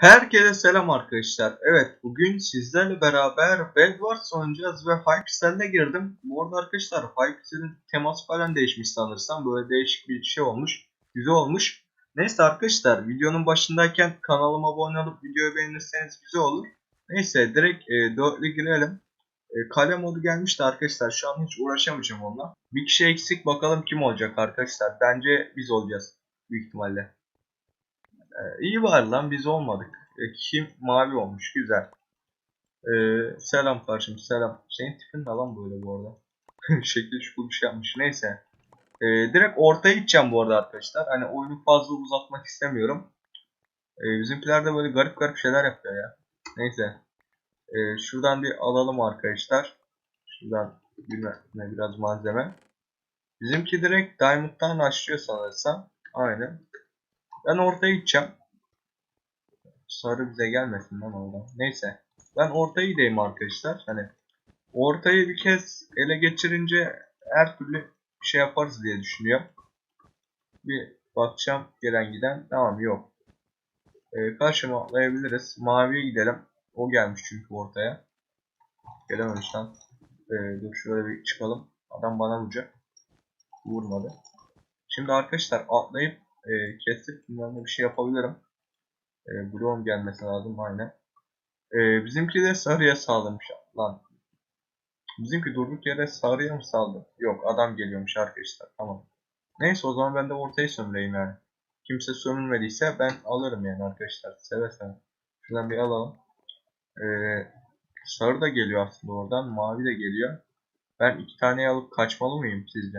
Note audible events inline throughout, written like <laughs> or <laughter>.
Herkese selam arkadaşlar. Evet bugün sizlerle beraber Bedwars oynayacağız ve Hypixel'e girdim. Bu arada arkadaşlar Hypixel'in teması falan değişmiş sanırsam. Böyle değişik bir şey olmuş. Güzel olmuş. Neyse arkadaşlar videonun başındayken kanalıma abone olup videoyu beğenirseniz güzel olur. Neyse direkt e, dörtlü girelim. E, kale modu gelmişti arkadaşlar. Şu an hiç uğraşamayacağım onunla. Bir kişi eksik bakalım kim olacak arkadaşlar. Bence biz olacağız. Büyük ihtimalle. İyi var lan biz olmadık. E, kim mavi olmuş güzel. Ee, selam karşım selam. Senin tipin ne lan böyle bu arada? <laughs> Şekil şukul bir şey yapmış. Neyse. Ee, direkt ortaya gideceğim bu arada arkadaşlar. Hani oyunu fazla uzatmak istemiyorum. Ee, bizimkiler de böyle garip garip şeyler yapıyor ya. Neyse. Ee, şuradan bir alalım arkadaşlar. Şuradan biraz malzeme. Bizimki direkt Diamond'dan başlıyor sanırsam. Aynen. Ben ortaya gideceğim. Sarı bize gelmesin lan oradan. Neyse. Ben ortaya gideyim arkadaşlar. Hani ortayı bir kez ele geçirince her türlü şey yaparız diye düşünüyorum. Bir bakacağım gelen giden. Tamam yok. Ee, karşıma atlayabiliriz. Maviye gidelim. O gelmiş çünkü ortaya. Gelememiş lan. Ee, dur şöyle bir çıkalım. Adam bana vuracak. Vurmadı. Şimdi arkadaşlar atlayıp e, kesip ne bir şey yapabilirim. E, Bloom gelmesi lazım aynen. E, bizimki de sarıya saldırmış lan. Bizimki durduk yere sarıya mı saldı? Yok adam geliyormuş arkadaşlar tamam. Neyse o zaman ben de ortayı sömüreyim yani. Kimse sömürmediyse ben alırım yani arkadaşlar. Seve seve. Şuradan bir alalım. E, sarı da geliyor aslında oradan. Mavi de geliyor. Ben iki taneyi alıp kaçmalı mıyım sizce?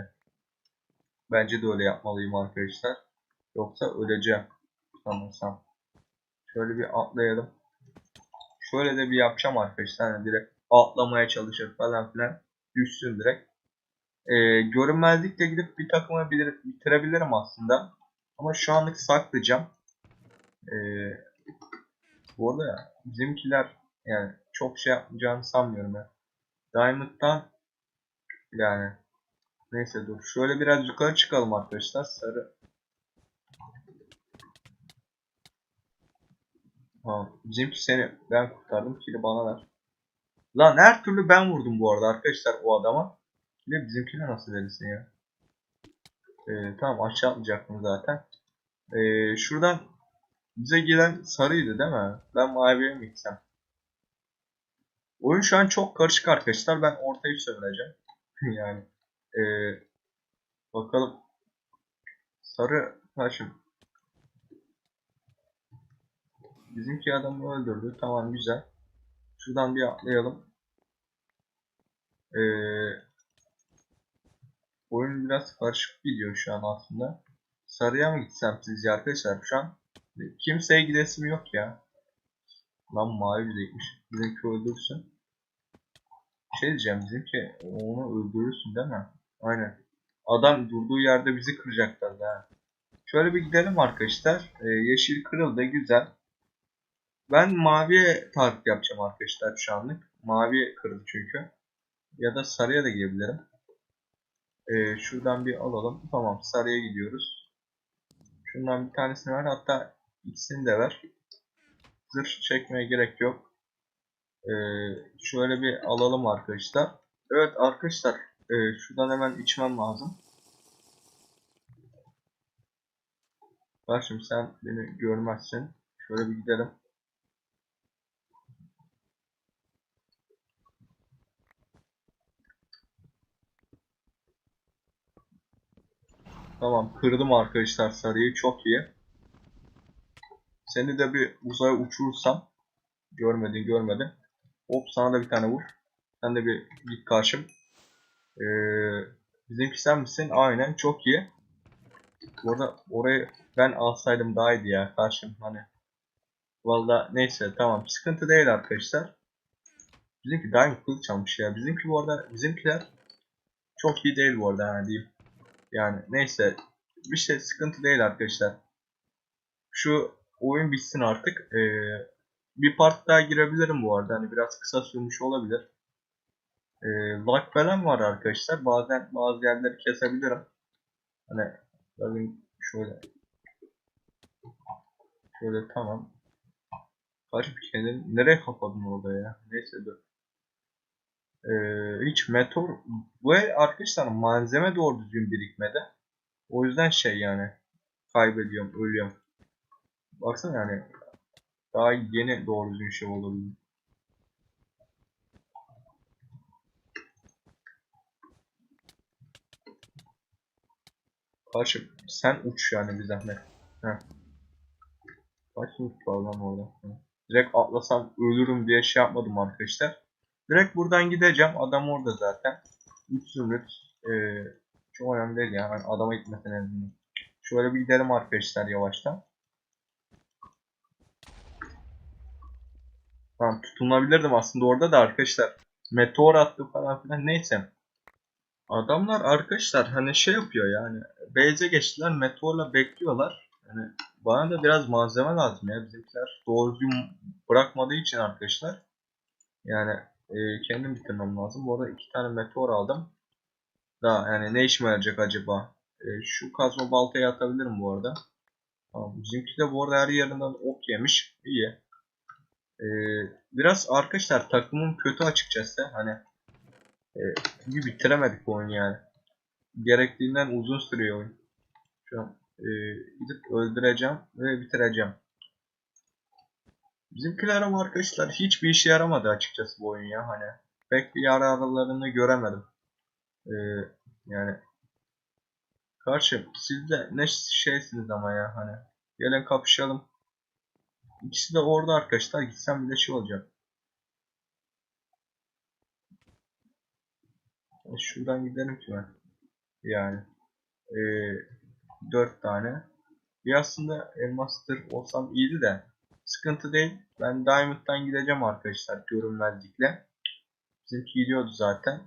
Bence de öyle yapmalıyım arkadaşlar. Yoksa öleceğim. Sanırsam. Şöyle bir atlayalım. Şöyle de bir yapacağım arkadaşlar. Hani direkt atlamaya çalışır falan filan. Düşsün direkt. Ee, görünmezlikle gidip bir takımı bitir- bitirebilirim aslında. Ama şu anlık saklayacağım. Ee, bu arada bizimkiler yani çok şey yapmayacağını sanmıyorum ya. Diamond'dan yani neyse dur. Şöyle biraz yukarı çıkalım arkadaşlar. Sarı Ha, bizimki seni ben kurtardım. Kili bana ver. Lan her türlü ben vurdum bu arada arkadaşlar o adama. Kili bizimkine nasıl verirsin ya? Ee, tamam aşağı atlayacaktım zaten. Ee, şuradan bize gelen sarıydı değil mi? Ben maviye mi gitsem? Oyun şu an çok karışık arkadaşlar. Ben ortayı sömüreceğim. <laughs> yani. Ee, bakalım. Sarı taşım. Bizimki adamı öldürdü. Tamam güzel. Şuradan bir atlayalım. Ee, oyun biraz karışık gidiyor şu an aslında. Sarıya mı gitsem sizce arkadaşlar şu an? Kimseye gidesim yok ya. Lan mavi bize gitmiş. Bizimki öldürsün. Şey diyeceğim bizimki onu öldürürsün değil mi? Aynen. Adam durduğu yerde bizi kıracaklar ha. Şöyle bir gidelim arkadaşlar. Ee, yeşil kırıldı güzel. Ben maviye takip yapacağım arkadaşlar şu anlık. Mavi kırdı çünkü. Ya da sarıya da gidebilirim. Ee, şuradan bir alalım. Tamam sarıya gidiyoruz. Şundan bir tanesini ver. Hatta ikisini de ver. Zırh çekmeye gerek yok. Ee, şöyle bir alalım arkadaşlar. Evet arkadaşlar. E, şuradan hemen içmem lazım. Karşım sen beni görmezsin. Şöyle bir gidelim. Tamam kırdım arkadaşlar sarıyı çok iyi. Seni de bir uzaya uçurursam görmedin görmedin. Hop sana da bir tane vur. Sen de bir git karşım. Ee, bizimki sen misin? Aynen çok iyi. Bu orayı ben alsaydım daha iyiydi ya karşım hani. Valla neyse tamam sıkıntı değil arkadaşlar. Bizimki diamond kılıç almış ya. Bizimki bu arada bizimkiler çok iyi değil bu arada hani diyeyim. Yani neyse bir şey sıkıntı değil arkadaşlar. Şu oyun bitsin artık. Ee, bir part daha girebilirim bu arada. Hani biraz kısa sürmüş olabilir. Ee, lag falan var arkadaşlar. Bazen bazı yerleri kesebilirim. Hani bakın şöyle. Şöyle tamam. Karşı kendini nereye kapadın orada ya? Neyse dur. Ee, hiç meteor bu el arkadaşlar malzeme doğru düzgün birikmedi. O yüzden şey yani kaybediyorum, ölüyorum. Baksana yani daha yeni doğru düzgün şey olabildi. Karşı sen uç yani bir zahmet. Heh. Kaç uç var lan orada? Direkt atlasam ölürüm diye şey yapmadım arkadaşlar. Direkt buradan gideceğim. Adam orada zaten. 3 zümrüt. Ee, çok önemli değil ya. Yani adama gitmesen lazım. Şöyle bir gidelim arkadaşlar yavaştan. Tamam tutunabilirdim aslında orada da arkadaşlar. Meteor attı falan filan. Neyse. Adamlar arkadaşlar hani şey yapıyor yani. Base'e geçtiler. Meteorla bekliyorlar. Yani bana da biraz malzeme lazım ya. Bizimkiler doğru düzgün bırakmadığı için arkadaşlar. Yani e, kendim bitirmem lazım. Bu arada iki tane meteor aldım. Daha yani ne işime yarayacak acaba? E, şu kazma baltayı atabilirim bu arada. Tamam. Bizimki de bu arada her yerinden ok yemiş. İyi. E, biraz arkadaşlar takımım kötü açıkçası. Hani e, çünkü bitiremedik bu oyunu yani. Gerektiğinden uzun sürüyor oyun. Şu an e, gidip öldüreceğim ve bitireceğim. Bizimkiler ama arkadaşlar hiçbir işe yaramadı açıkçası bu oyun ya hani. Pek bir yararlarını göremedim. Ee, yani karşı siz de ne şeysiniz ama ya hani. Gelin kapışalım. İkisi de orada arkadaşlar gitsem bile şey olacak. E, Şuradan gidelim ki ben. Yani. Ee, 4 tane. Bir aslında elmastır olsam iyiydi de. Sıkıntı değil. Ben Diamond'dan gideceğim arkadaşlar görünmezlikle. Bizimki gidiyordu zaten.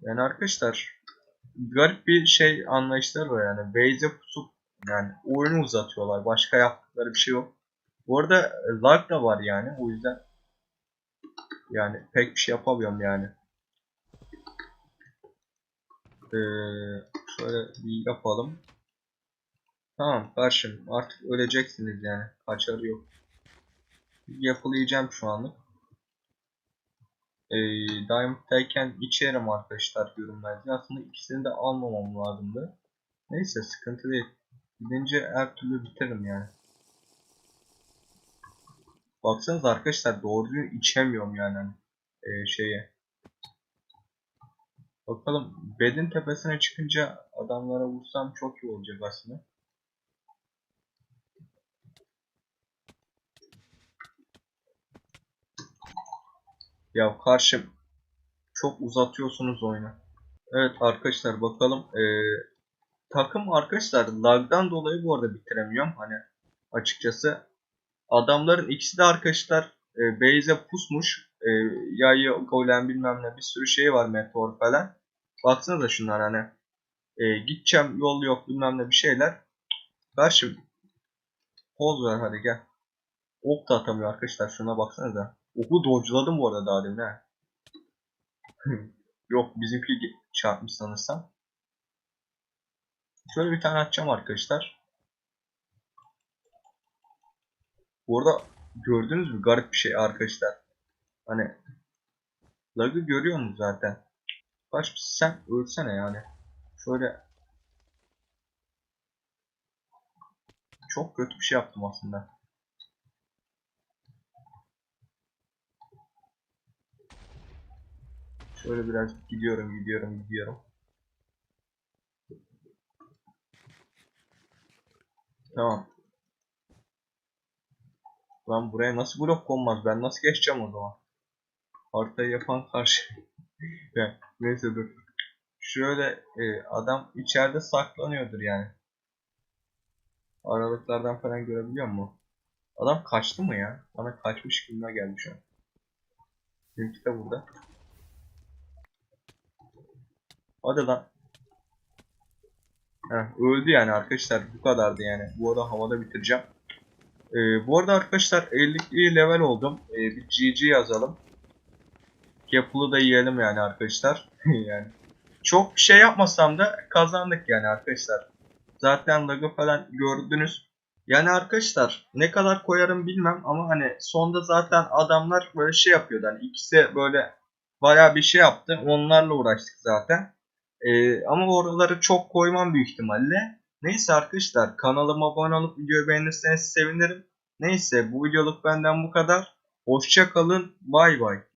Yani arkadaşlar garip bir şey anlayışları var yani. Base'e pusup yani oyunu uzatıyorlar. Başka yaptıkları bir şey yok. Bu arada lag da var yani. O yüzden yani pek bir şey yapamıyorum yani. Ee, şöyle bir yapalım. Tamam karşım artık öleceksiniz yani. Kaçarı yok. Yapılayacağım şu anlık. Ee, Diamond'dayken içerim arkadaşlar görünmezdi. Aslında ikisini de almamam lazımdı. Neyse sıkıntı değil. Gidince her türlü bitiririm yani. Baksanız arkadaşlar doğru düzgün içemiyorum yani hani, ee, şeye. Bakalım bedin tepesine çıkınca adamlara vursam çok iyi olacak aslında. Ya karşım çok uzatıyorsunuz oyunu. Evet arkadaşlar bakalım. Ee, takım arkadaşlar lagdan dolayı bu arada bitiremiyorum. Hani açıkçası adamların ikisi de arkadaşlar e, base'e pusmuş. E, yayı, golem bilmem ne bir sürü şey var meteor falan. Baksanıza şunlar hani. E, gideceğim yol yok bilmem ne bir şeyler. Karşı poz ver hadi gel. Ok da atamıyor arkadaşlar şuna baksanıza. Oku dodge'ladım bu arada daha demin he. <laughs> Yok bizimki çarpmış sanırsam. Şöyle bir tane atacağım arkadaşlar. Bu arada gördünüz mü garip bir şey arkadaşlar. Hani lag'ı görüyorsunuz zaten. Baş sen ölsene yani. Şöyle çok kötü bir şey yaptım aslında. Şöyle biraz gidiyorum, gidiyorum, gidiyorum. Tamam. Lan buraya nasıl blok konmaz? Ben nasıl geçeceğim o zaman? Haritayı yapan karşı. <laughs> yani, neyse dur. Şöyle e, adam içeride saklanıyordur yani. Aralıklardan falan görebiliyor mu? Adam kaçtı mı ya? Bana kaçmış gibime geldi şu an. Benimki de burada. Hadi lan. Heh, öldü yani arkadaşlar. Bu kadardı yani. Bu arada havada bitireceğim. Ee, bu arada arkadaşlar 50 level oldum. Ee, bir GG yazalım. Yapılı da yiyelim yani arkadaşlar. <laughs> yani çok bir şey yapmasam da kazandık yani arkadaşlar. Zaten lagı falan gördünüz. Yani arkadaşlar ne kadar koyarım bilmem ama hani sonda zaten adamlar böyle şey yapıyordu. Hani ikisi böyle bayağı bir şey yaptı. Onlarla uğraştık zaten. Ee, ama oraları çok koymam büyük ihtimalle. Neyse arkadaşlar kanalıma abone olup videoyu beğenirseniz sevinirim. Neyse bu videoluk benden bu kadar. Hoşça kalın. Bay bay.